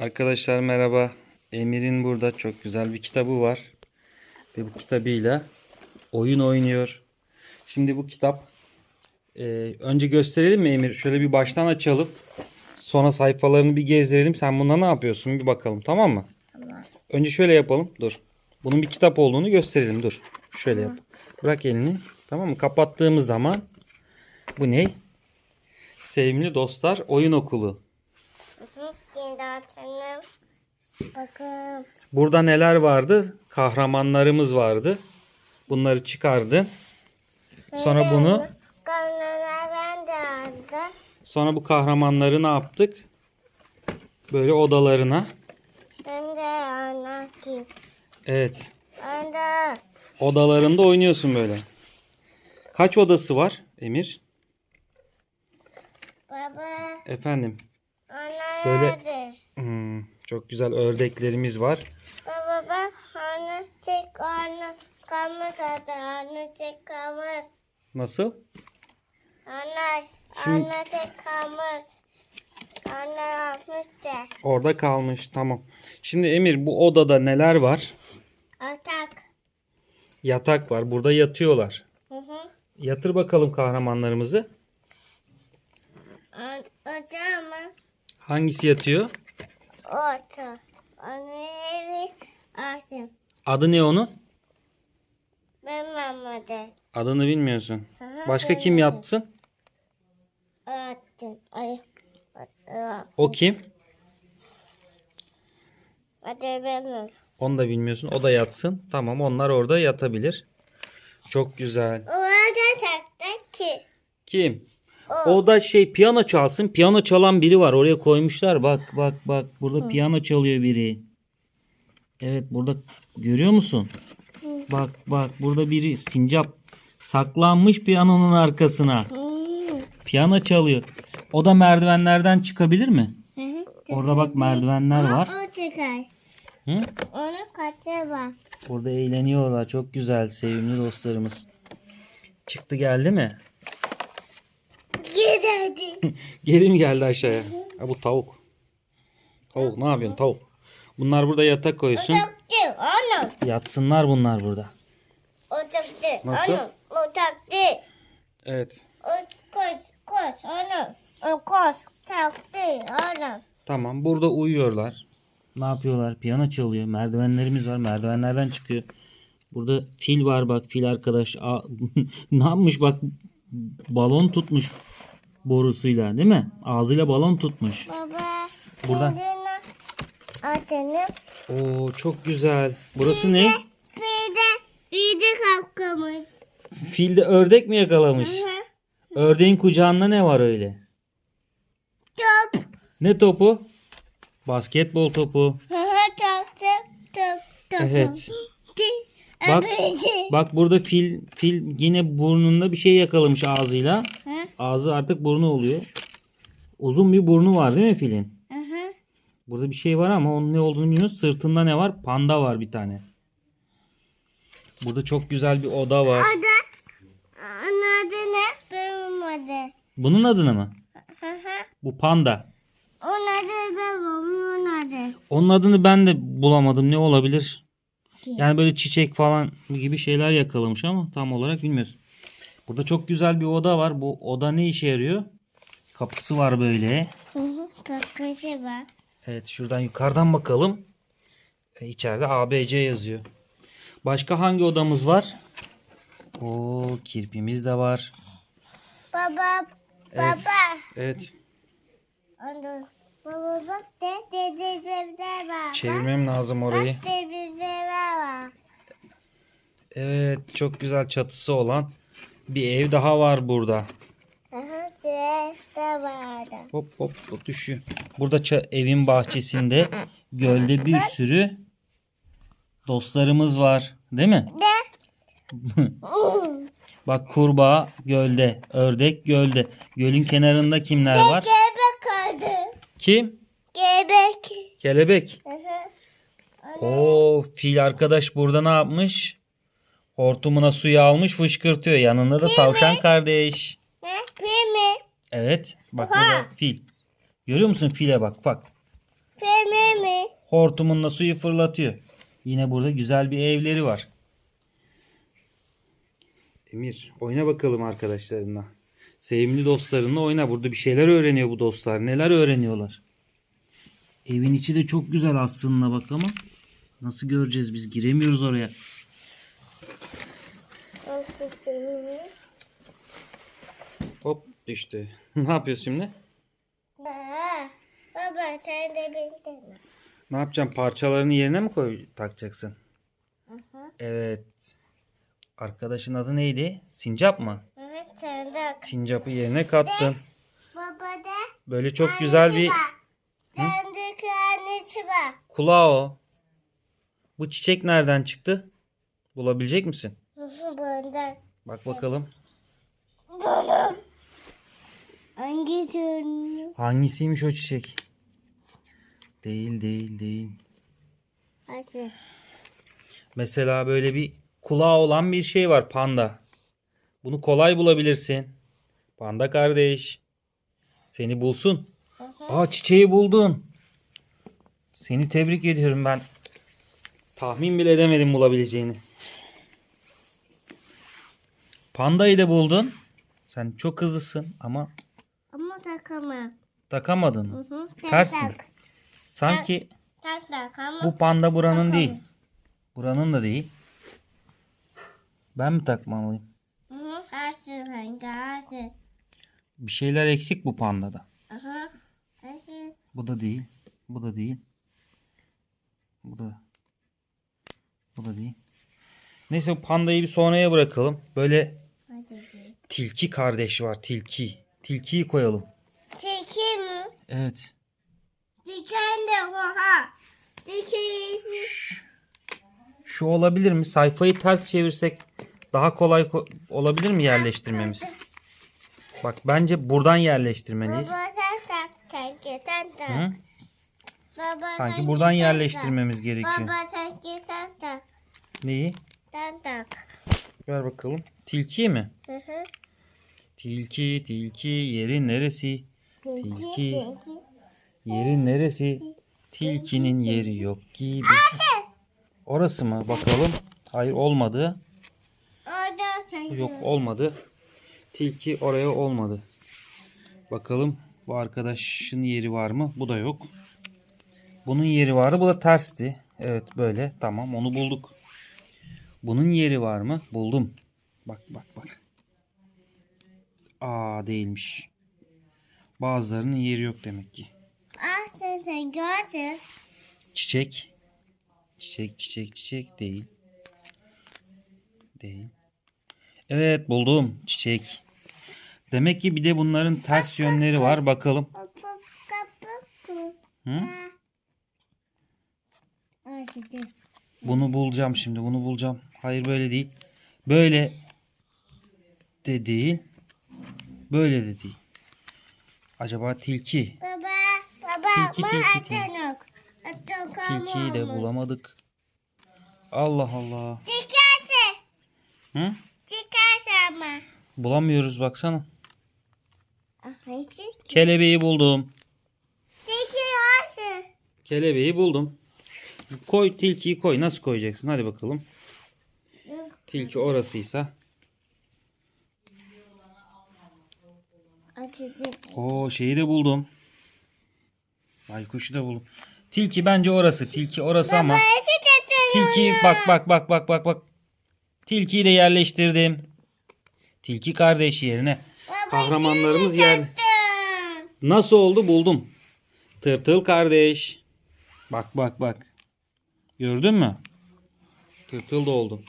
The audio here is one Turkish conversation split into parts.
Arkadaşlar merhaba. Emir'in burada çok güzel bir kitabı var. Ve bu kitabıyla oyun oynuyor. Şimdi bu kitap e, önce gösterelim mi Emir? Şöyle bir baştan açalım. Sonra sayfalarını bir gezdirelim. Sen bunda ne yapıyorsun? Bir bakalım tamam mı? Tamam. Önce şöyle yapalım. Dur. Bunun bir kitap olduğunu gösterelim. Dur. Şöyle yap. Bırak elini. Tamam mı? Kapattığımız zaman bu ne? Sevimli dostlar oyun okulu. Bakın. Burada neler vardı? Kahramanlarımız vardı. Bunları çıkardı. Sonra bunu Kanına ben de aldım. sonra bu kahramanları ne yaptık? Böyle odalarına. Ben de anlattım. Evet. Ben de Odalarında oynuyorsun böyle. Kaç odası var Emir? baba Efendim. Böyle-? Hmm, çok güzel ördeklerimiz var. Baba bak ana tek ana kalmış zaten ana tek kalmış. Nasıl? Ana Şimdi- ana tek kalmış. Ana yapmış da. Orada kalmış. Tamam. Şimdi Emir bu odada neler var? Atak. Yatak var. Burada yatıyorlar. Hı hı. Yatır bakalım kahramanlarımızı. Mı? Hangisi yatıyor? Otu. Onun evi Asim. Adı ne onun? Ben mamadı. Adını bilmiyorsun. Başka kim bilmiyorum. yatsın? Attım. Ay. Attım. O kim? Hadi benim. Onu da bilmiyorsun. O da yatsın. Tamam onlar orada yatabilir. Çok güzel. O arada taktı ki. Kim? O. Da şey piyano çalsın. Piyano çalan biri var. Oraya koymuşlar. Bak bak bak. Burada piyano çalıyor biri. Evet burada görüyor musun? Bak bak burada biri sincap saklanmış piyanonun arkasına. Piyano çalıyor. O da merdivenlerden çıkabilir mi? Hı hı. Orada bak merdivenler var. O çıkar. Hı? Onun kaçı var. Burada eğleniyorlar. Çok güzel sevimli dostlarımız. Çıktı geldi mi? Geri mi geldi aşağıya? Ha, bu tavuk. Tavuk ne yapıyorsun tavuk? Bunlar burada yatak koysun. Taktı. Onu. Yatsınlar bunlar burada. O taktı. Nasıl? Onu. O taktı. Evet. Koş. Koş. Onu. O koş. Taktı. Onu. Tamam burada uyuyorlar. Ne yapıyorlar? Piyano çalıyor. Merdivenlerimiz var. Merdivenlerden çıkıyor. Burada fil var bak fil arkadaş. Aa, ne yapmış bak balon tutmuş borusuyla değil mi? Ağzıyla balon tutmuş. Baba. Buradan. Atını. Oo çok güzel. Burası ne? Bir de. Bir de kalkamış. Filde ördek mi yakalamış? Hı. Ördeğin kucağında ne var öyle? Top. Ne topu? Basketbol topu. Top. Top. Top. Top. Evet. Bak bak burada fil fil yine burnunda bir şey yakalamış ağzıyla. Ağzı artık burnu oluyor. Uzun bir burnu var değil mi filin? Burada bir şey var ama onun ne olduğunu bilmiyoruz. Sırtında ne var? Panda var bir tane. Burada çok güzel bir oda var. Adı. Onun adı ne? Benim adı. Bunun adını mı? Bu panda. Onun adı benim. Onun adı. Onun adını ben de bulamadım. Ne olabilir? Yani böyle çiçek falan gibi şeyler yakalamış ama tam olarak bilmiyoruz. Burada çok güzel bir oda var. Bu oda ne işe yarıyor? Kapısı var böyle. Kakası var. Evet şuradan yukarıdan bakalım. E, içeride ABC yazıyor. Başka hangi odamız var? O kirpimiz de var. Baba. Evet. Baba. Evet. Baba bak de de de de de var. Çevirmem lazım orayı. Bak de bizde var. Evet çok güzel çatısı olan bir ev daha var burada. Hı hı. de vardı. Hop hop hop düşüyor. Burada ça- evin bahçesinde gölde bir sürü dostlarımız var. Değil mi? De. Bak kurbağa gölde, ördek gölde. Gölün kenarında kimler var? Gebek kaldı. Kim? Kelebek. Hı hı. Oo fil arkadaş burada ne yapmış? Hortumuna suyu almış fışkırtıyor. Yanında da tavşan kardeş. Ne? Pimi. Evet. Bak Oha. burada fil. Görüyor musun file bak bak. Pembe mi? Hortumunla suyu fırlatıyor. Yine burada güzel bir evleri var. Emir oyna bakalım arkadaşlarınla. Sevimli dostlarınla oyna. Burada bir şeyler öğreniyor bu dostlar. Neler öğreniyorlar? Evin içi de çok güzel aslında bak ama nasıl göreceğiz biz giremiyoruz oraya. Hop düştü. ne yapıyorsun şimdi? Baba, baba sen de bildin? Ne yapacağım? Parçalarını yerine mi koy takacaksın? Evet. Arkadaşın adı neydi? Sincap mı? Evet de. Sincap'ı yerine kattın. Baba da. Böyle çok güzel bir Sen de annesi var. kulağı o. Bu çiçek nereden çıktı? Bulabilecek misin? Bundan. Bak bakalım. Bunun. Hangisi? Hangisiymiş o çiçek? Değil değil değil. Hadi. Mesela böyle bir kulağı olan bir şey var panda. Bunu kolay bulabilirsin. Panda kardeş. Seni bulsun. Aa çiçeği buldun. Seni tebrik ediyorum ben. Tahmin bile edemedim bulabileceğini. Pandayı da buldun. Sen çok hızlısın ama Ama takamam. takamadın. Hı Ters mi? tak. Sanki Sen tak ama. bu panda buranın değil. Buranın da değil. Ben mi takmalıyım? Hı hı. Karşı hangi karşı. Bir şeyler eksik bu pandada. Aha. Karşı. Bu da değil. Bu da değil. Bu da. Bu da değil. Neyse bu pandayı bir sonraya bırakalım. Böyle. Tilki kardeş var. Tilki. Tilkiyi koyalım. Çekeyim mi? Evet. Diken de oha. Dikeyisi. Şu olabilir mi? Sayfayı ters çevirsek daha kolay ko- olabilir mi yerleştirmemiz? Bak bence buradan yerleştirmeliyiz. Baba sen tak. Sanki sen tak. Hı? Baba Sanki buradan yerleştirmemiz gerekiyor. Baba sanki sen tak. Neyi? Sen tak. Ver bakalım. Tilki mi? Hı hı. Tilki, tilki, yerin neresi? Tilki. tinki. Yerin neresi? Tilkinin yeri yok gibi. Orası mı? Bakalım. Hayır olmadı. Orada. Yok olmadı. Tilki oraya olmadı. Bakalım bu arkadaşın yeri var mı? Bu da yok. Bunun yeri vardı. Bu da tersti. Evet böyle. Tamam onu bulduk. Bunun yeri var mı? Buldum. Bak bak bak. Aa değilmiş. Bazılarının yeri yok demek ki. Ah sen sen gördün. Çiçek. Çiçek, çiçek, çiçek değil. Değil. Evet buldum. Çiçek. Demek ki bir de bunların ters yönleri var. Bakalım. Hı? Bunu bulacağım şimdi. Bunu bulacağım. Hayır böyle değil. Böyle de değil. Böyle de değil. Acaba tilki. Baba. Baba. Tilki, Tilki, tilki. Tilkiyi de bulamadık. Allah Allah. Çıkarsa. Hı? Çıkarsa ama. Bulamıyoruz baksana. Hayır. Kelebeği buldum. Tilki varsa. Kelebeği buldum. Koy tilkiyi koy. Nasıl koyacaksın? Hadi bakalım. Tilki orasıysa. O şeyi de buldum. Baykuşu da buldum. Tilki bence orası. Tilki orası ama. Baba eşit Tilki bak bak bak bak bak bak. Tilkiyi de yerleştirdim. Tilki kardeş yerine. Kahramanlarımız yer. Nasıl oldu buldum. Tırtıl kardeş. Bak bak bak. Gördün mü? Tırtıl da oldum.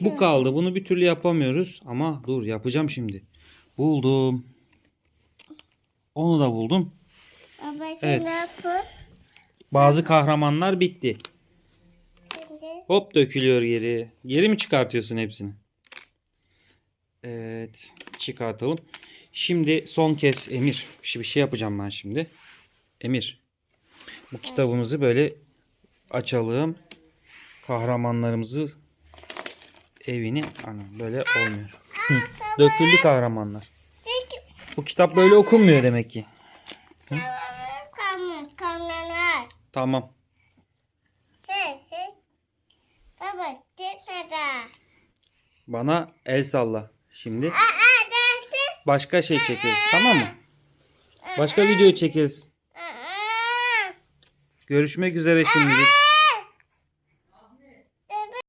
Bu kaldı. Bunu bir türlü yapamıyoruz. Ama dur yapacağım şimdi. Buldum. Onu da buldum. Baba sen Evet. ne yapıyorsun? Bazı kahramanlar bitti. Şimdi. Hop dökülüyor geri. Geri mi çıkartıyorsun hepsini? Evet. Çıkartalım. Şimdi son kez Emir. Bir şey, bir şey yapacağım ben şimdi. Emir. Bu kitabımızı böyle açalım. Kahramanlarımızı evini ana böyle olmuyor. Hı, Döküldü kahramanlar. Bu kitap böyle okunmuyor demek ki. Var. Tamam. Bana el salla. Şimdi başka şey çekeriz. Tamam mı? Başka video çekeriz. Görüşmek üzere şimdilik.